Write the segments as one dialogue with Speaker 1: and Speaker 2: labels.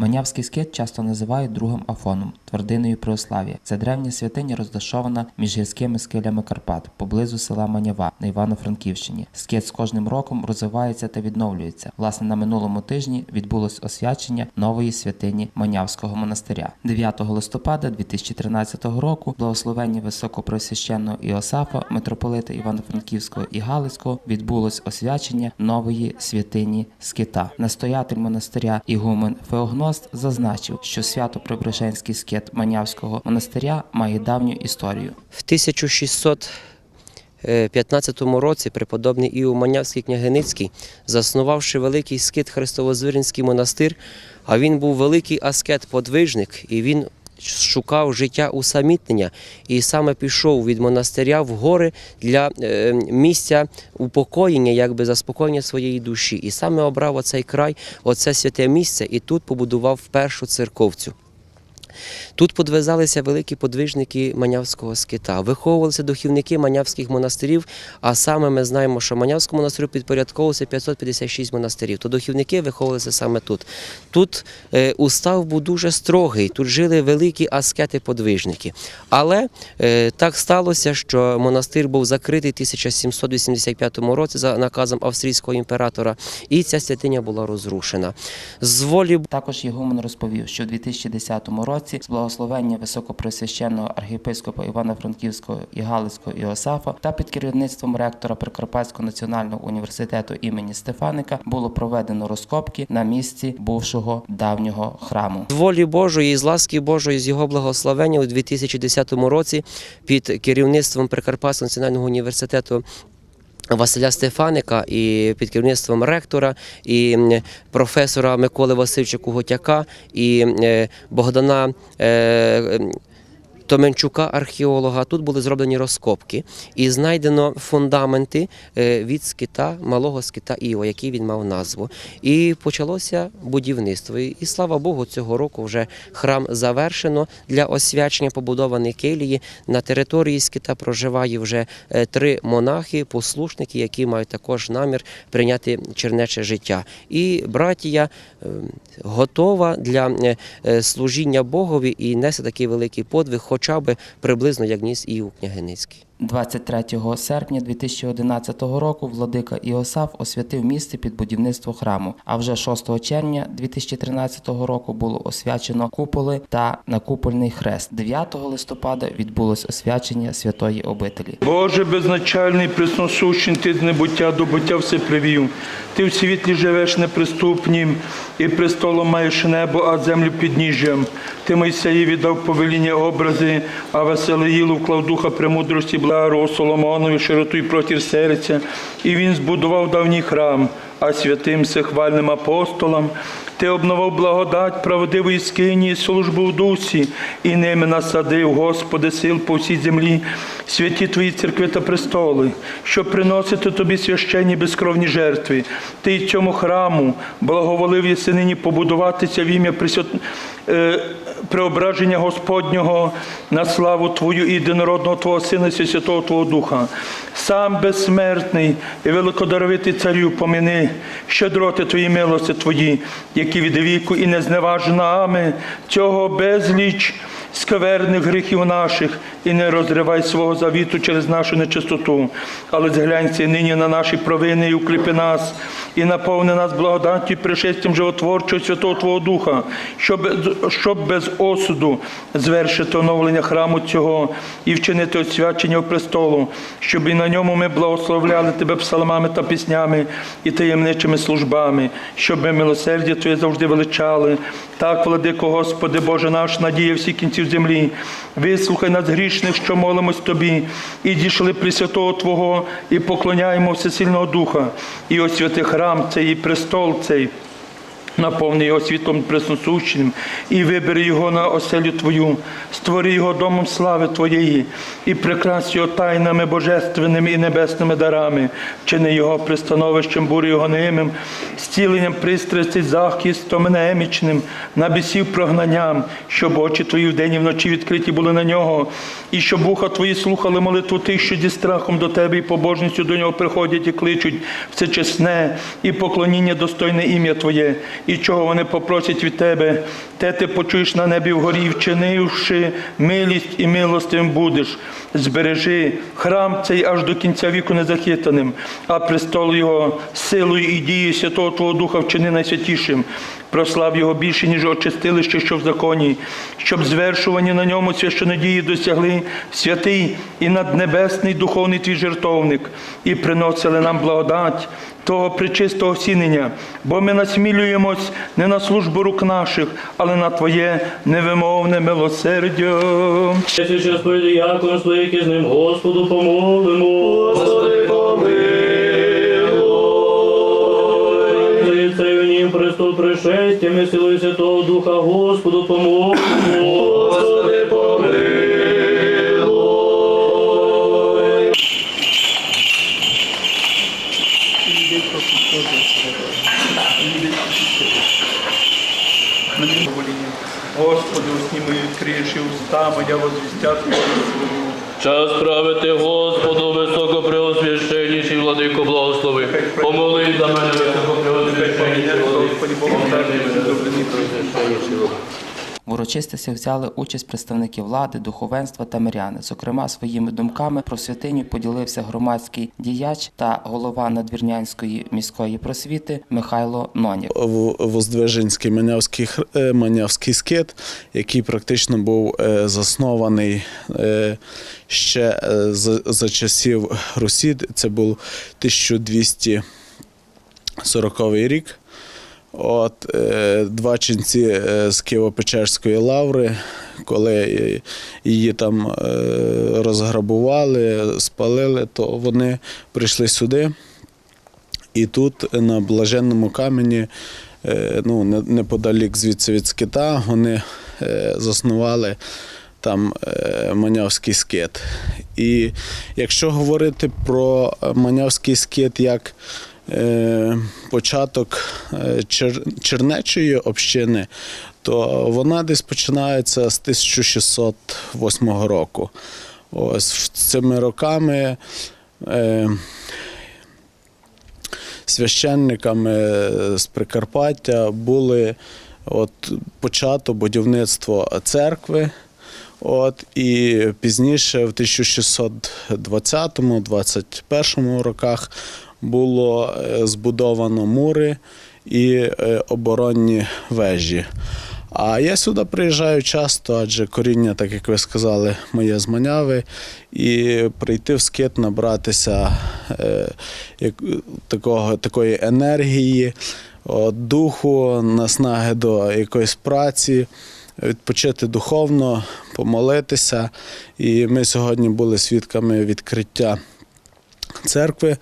Speaker 1: Манявський скит часто називають другим Афоном, твердиною православ'я. Це древня святиня, розташована між гірськими скелями Карпат, поблизу села Манява на Івано-Франківщині. Скит з кожним роком розвивається та відновлюється. Власне, на минулому тижні відбулось освячення нової святині Манявського монастиря. 9 листопада 2013 року благословення високопросвященного Іосафа, митрополита Івано-Франківського і Галицького відбулось освячення нової святині Скита. Настоятель монастиря Ігумен Феогност зазначив, що свято Преображенський скет Манявського монастиря має давню історію.
Speaker 2: В 1615 році преподобний Іов Манявський княгиницький, заснувавши великий скит Христовозвиринський монастир, а він був великий аскет-подвижник, і він шукав життя усамітнення і саме пішов від монастиря в гори для е, місця упокоєння, якби заспокоєння своєї душі. І саме обрав оцей край, оце святе місце, і тут побудував першу церковцю. Тут подвизалися великі подвижники Манявського скита, виховувалися духівники Манявських монастирів. А саме ми знаємо, що Манявському монастирю підпорядковувалося 556 монастирів. То духівники виховувалися саме тут. Тут е, устав був дуже строгий, тут жили великі аскети-подвижники. Але е, так сталося, що монастир був закритий 1785 році за наказом австрійського імператора, і ця святиня була розрушена. З волі
Speaker 1: Також Ігумен розповів, що у 2010 році з благословення високопресвященного архієпископа Івано-Франківського і Галицького Іосафа та під керівництвом ректора Прикарпатського національного університету імені Стефаника було проведено розкопки на місці бувшого давнього храму.
Speaker 2: З волі Божої, з ласки Божої, з його благословення у 2010 році під керівництвом Прикарпатського національного університету. Василя Стефаника і під керівництвом ректора, і професора Миколи Васильовича Куготяка, і е, Богдана е, Томенчука, археолога. Тут були зроблені розкопки і знайдено фундаменти е, від скита, малого скита Іо, який він мав назву. І почалося будівництво. І слава Богу, цього року вже храм завершено для освячення побудованої келії. На території скита проживає вже е, три монахи, послушники, які мають також намір прийняти чернече життя. І братія е, готова для е, служіння Богові і несе такий великий подвиг, хоча б приблизно як ніс і у Княгиницький.
Speaker 1: 23 серпня 2011 року владика Іосаф освятив місце під будівництво храму. А вже 6 червня 2013 року було освячено куполи та накупольний хрест. 9 листопада відбулось освячення святої обителі.
Speaker 3: Боже безначальний, пресносущий, ти з небуття до буття все привів. Ти в світлі живеш неприступнім, і престолом маєш небо, а землю підніжжям. Ти Мойсеєві дав повеління образи, а Веселиїлу вклав духа премудрості благо Соломонові, широту і протір серця, і він збудував давній храм, а святим всехвальним апостолам. Ти обновив благодать правдивої скині службу в дусі, і ними насадив, Господи, сил по всій землі, святі Твої церкви та престоли, щоб приносити Тобі священні безкровні жертви. Ти й цьому храму благоволив єси нині побудуватися в ім'я Пресвят... е, преображення Господнього на славу Твою і єдинородного Твого Сина і Святого Твого Духа. Сам безсмертний і великодаровитий царю помини, щедроти Твої милості Твої, які від віку і не зневажена нами цього безліч скверних гріхів наших, і не розривай свого завіту через нашу нечистоту, але зглянься нині на наші провини і укріпи нас, і наповни нас благодаттю і пришестям животворчого Святого Твого Духа, щоб, щоб без осуду звершити оновлення храму цього і вчинити освячення престолу, щоб і на ньому ми благословляли Тебе псалмами та піснями і таємничими службами, щоб ми милосердя Твоє завжди величали. Так, владико Господи, Боже наш, надія всіх кінців землі, вислухай нас грішних, що молимось Тобі, і дійшли Пресвятого Твого, і поклоняємо Всесильного Духа, і освяти храм цей, і престол цей. Наповни його світлом пресносущим і вибери його на оселю Твою, створи його домом слави Твоєї, і прикрась його тайнами божественними і небесними дарами, чини його пристановищем бурі його немим, зціленням пристрасті, захистом немічним, набісів прогнанням, щоб очі Твої вдень і вночі відкриті були на нього, і щоб вуха Твої слухали молитву тих, що зі страхом до Тебе і побожністю до нього приходять і кличуть все чесне і поклоніння достойне ім'я Твоє, і чого вони попросять від тебе, те ти почуєш на небі вгорі, вчинивши милість і милостивим будеш. Збережи храм цей аж до кінця віку незахитаним, а престол його силою і дією Святого Твого Духа вчини найсвятішим. Прослав його більше, ніж очистилище, що в законі, щоб звершувані на ньому священодії досягли святий і наднебесний духовний твій жертовник, і приносили нам благодать того причистого сінення, бо ми насмілюємось не на службу рук наших, але на Твоє невимовне милосердя.
Speaker 4: Яконство, яке з ним Господу помолимо. Престол пришестям силою Святого Духа Господу помолимо. Господи, помилуй.
Speaker 3: Господи, усні мої відкриєш і уста моя возвістять Твою.
Speaker 4: Час правити Господу, високо преосвященніший владико благослови. Помолись за мене, високо преосвященніший владико.
Speaker 1: В урочистостях взяли участь представники влади, духовенства та миряни. Зокрема, своїми думками про святиню поділився громадський діяч та голова надвірнянської міської просвіти Михайло Нонік.
Speaker 5: В- Воздвиженський Манявський, е, Манявський скит, який практично був е, заснований е, ще за, за часів Русі. Це був 1240 рік. От е, два ченці е, з Києво-Печерської лаври, коли її там е, розграбували, спалили, то вони прийшли сюди. І тут на блаженному камені, ну, неподалік звідси від скита, вони заснували там Манявський скит. І якщо говорити про Манявський скит як початок е, Чернечої общини, то вона десь починається з 1608 року. Ось цими роками. Е, священниками з Прикарпаття були от, почато будівництво церкви. От, і пізніше, в 1620-21 роках, було е, збудовано мури і е, оборонні вежі. А я сюди приїжджаю часто, адже коріння, так як ви сказали, моє з Маняви, і прийти в скит, набратися е, як, такого, такої енергії, от, духу, наснаги до якоїсь праці, відпочити духовно, помолитися. І ми сьогодні були свідками відкриття церкви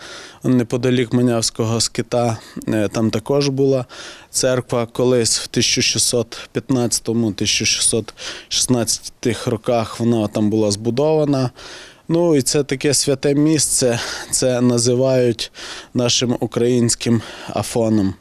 Speaker 5: неподалік Манявського скита. Е, Там також була церква колись в 1615-1616 роках вона там була збудована. Ну і це таке святе місце, це називають нашим українським афоном.